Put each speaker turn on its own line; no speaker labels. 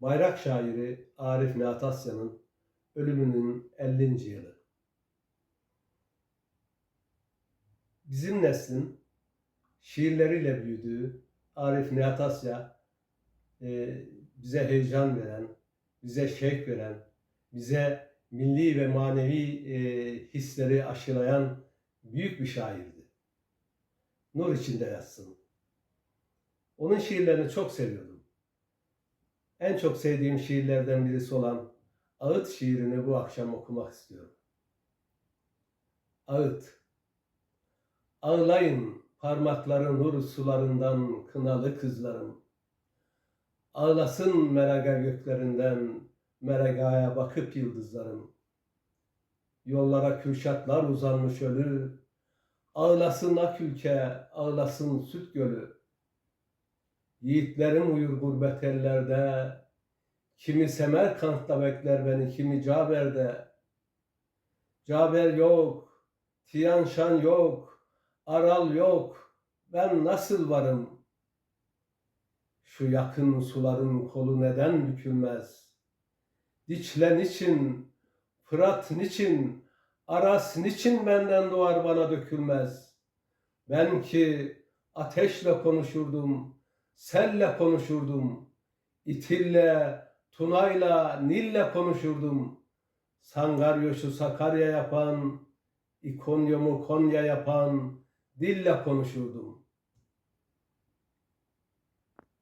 Bayrak şairi Arif Nihat Asya'nın ölümünün 50. yılı. Bizim neslin şiirleriyle büyüdüğü Arif Nihat Asya e, bize heyecan veren, bize şevk veren, bize milli ve manevi e, hisleri aşılayan büyük bir şairdi. Nur içinde yatsın. Onun şiirlerini çok seviyordum. En çok sevdiğim şiirlerden birisi olan Ağıt şiirini bu akşam okumak istiyorum. Ağıt. Ağlayın parmakları nur sularından kınalı kızlarım. Ağlasın meraga göklerinden meragaya bakıp yıldızlarım. Yollara kürşatlar uzanmış ölü. Ağlasın ak ülke, ağlasın süt gölü. Yiğitlerim uyur gurbet ellerde. Kimi Semerkant'ta bekler beni, kimi Caber'de. Caber yok, Tiyan Şan yok, Aral yok. Ben nasıl varım? Şu yakın suların kolu neden bükülmez? Diçle niçin, Fırat niçin, Aras niçin benden doğar bana dökülmez? Ben ki ateşle konuşurdum, selle konuşurdum, itille, Tuna'yla, Nil'le konuşurdum. Sangaryoş'u Sakarya yapan, İkonyum'u Konya yapan dille konuşurdum.